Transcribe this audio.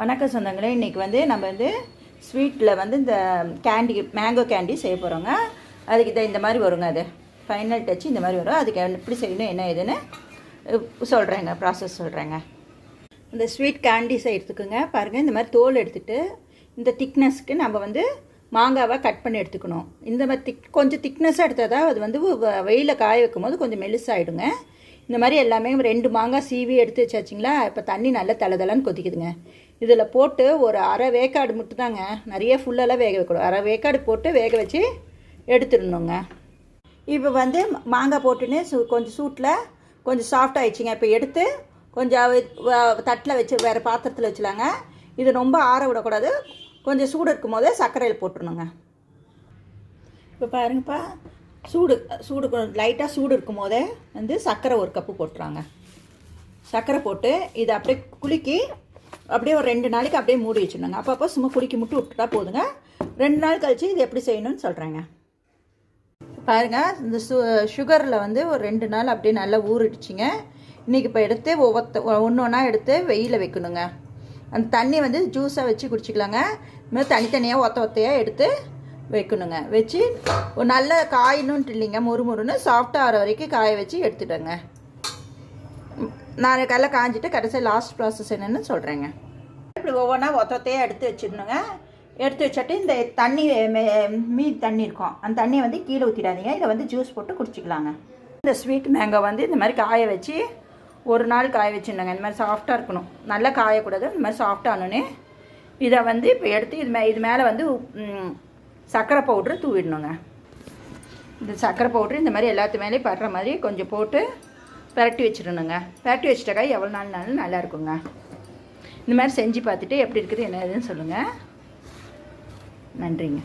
வணக்கம் சொந்தங்களே இன்றைக்கி வந்து நம்ம வந்து ஸ்வீட்டில் வந்து இந்த கேண்டி மேங்கோ கேண்டி செய்ய போகிறோங்க அதுக்கு இதை இந்த மாதிரி வருங்க அது. ஃபைனல் டச் இந்த மாதிரி வரும். அதுக்கு எப்படி செய்யணும் என்ன ஏதுன்னு சொல்கிறேங்க ப்ராசஸ் சொல்கிறேங்க இந்த ஸ்வீட் கேண்டி செய்கிறதுக்குங்க பாருங்கள் இந்த மாதிரி தோல் எடுத்துகிட்டு இந்த திக்னஸ்க்கு நம்ம வந்து மாங்காவை கட் பண்ணி எடுத்துக்கணும். இந்த மாதிரி திக் கொஞ்சம் திக்னஸாக எடுத்தால் தான் அது வந்து வெயிலில் காய வைக்கும் போது கொஞ்சம் மெலிசாயிடுங்க. இந்த மாதிரி எல்லாமே ரெண்டு மாங்காய் சீவி எடுத்து வச்சாச்சிங்களா இப்போ தண்ணி நல்லா தளதளன்னு கொதிக்குதுங்க. இதில் போட்டு ஒரு அரை வேக்காடு மட்டும் தாங்க நிறைய ஃபுல்லெல்லாம் வேக வைக்கணும். அரை வேக்காடு போட்டு வேக வச்சு எடுத்துடணுங்க. இப்போ வந்து மாங்காய் போட்டுன்னு சூ கொஞ்சம் சூட்டில் கொஞ்சம் சாஃப்ட் ஆயிடுச்சுங்க. இப்போ எடுத்து கொஞ்சம் தட்டில் வச்சு வேறு பாத்திரத்தில் வச்சுலாங்க. இது ரொம்ப ஆற விடக்கூடாது. கொஞ்சம் சூடு இருக்கும் போதே சர்க்கரையில் போட்டுருணுங்க இப்போ பாருங்கப்பா சூடு சூடு லைட்டாக சூடு இருக்கும் போதே வந்து சர்க்கரை ஒரு கப்பு போட்டுறாங்க. சர்க்கரை போட்டு இதை அப்படியே குலுக்கி அப்படியே ஒரு ரெண்டு நாளைக்கு அப்படியே மூடி வச்சுருந்தாங்க அப்பப்போ சும்மா குடிக்கி முட்டு விட்டுட்டா போதுங்க. ரெண்டு நாள் கழித்து இது எப்படி செய்யணும்னு சொல்கிறேங்க பாருங்கள் இந்த சு சுகரில் வந்து ஒரு ரெண்டு நாள் அப்படியே நல்லா ஊறிடுச்சிங்க. இன்றைக்கி இப்போ எடுத்து ஒவ்வொருத்த ஒன்று ஒன்றா எடுத்து வெயிலில் வைக்கணுங்க. அந்த தண்ணி வந்து ஜூஸாக வச்சு குடிச்சிக்கலாங்க. இதுமாதிரி தனித்தனியாக ஒத்த ஒத்தையாக எடுத்து வைக்கணுங்க. வச்சு ஒரு நல்ல காயணுன்ட்டு இல்லைங்க முறுமுறுன்னு சாஃப்டாக ஆகிற வரைக்கும் காய வச்சு எடுத்துட்டேங்க. நான் கடலை காஞ்சிட்டு கடைசியாக லாஸ்ட் ப்ராசஸ் என்னென்னு சொல்கிறேங்க இப்படி ஒவ்வொன்றா ஒத்த எடுத்து வச்சிடணுங்க. எடுத்து வச்சுட்டு இந்த தண்ணி மீதி தண்ணி இருக்கும். அந்த தண்ணியை வந்து கீழே ஊற்றிடாதீங்க இதை வந்து ஜூஸ் போட்டு குடிச்சிக்கலாங்க. இந்த ஸ்வீட் மேங்கோ வந்து இந்த மாதிரி காய வச்சு ஒரு நாள் காய வச்சுருந்தாங்க இந்த மாதிரி சாஃப்டாக இருக்கணும். நல்லா காயக்கூடாது. இந்த மாதிரி சாஃப்டானோன்னே இதை வந்து இப்போ எடுத்து இது மே இது மேலே வந்து சர்க்கரை பவுட்ரு தூவிடணுங்க. இந்த சர்க்கரை பவுட்ரு இந்த மாதிரி எல்லாத்து மேலேயும் படுற மாதிரி கொஞ்சம் போட்டு பிரட்டி வச்சிடணுங்க. பிரட்டி வச்சிட்டாக்கா எவ்வளோ நாள் நாளும் நல்லா இருக்குங்க. இந்த மாதிரி செஞ்சு பார்த்துட்டு எப்படி இருக்குது என்ன ஏதுன்னு சொல்லுங்கள் நன்றிங்க.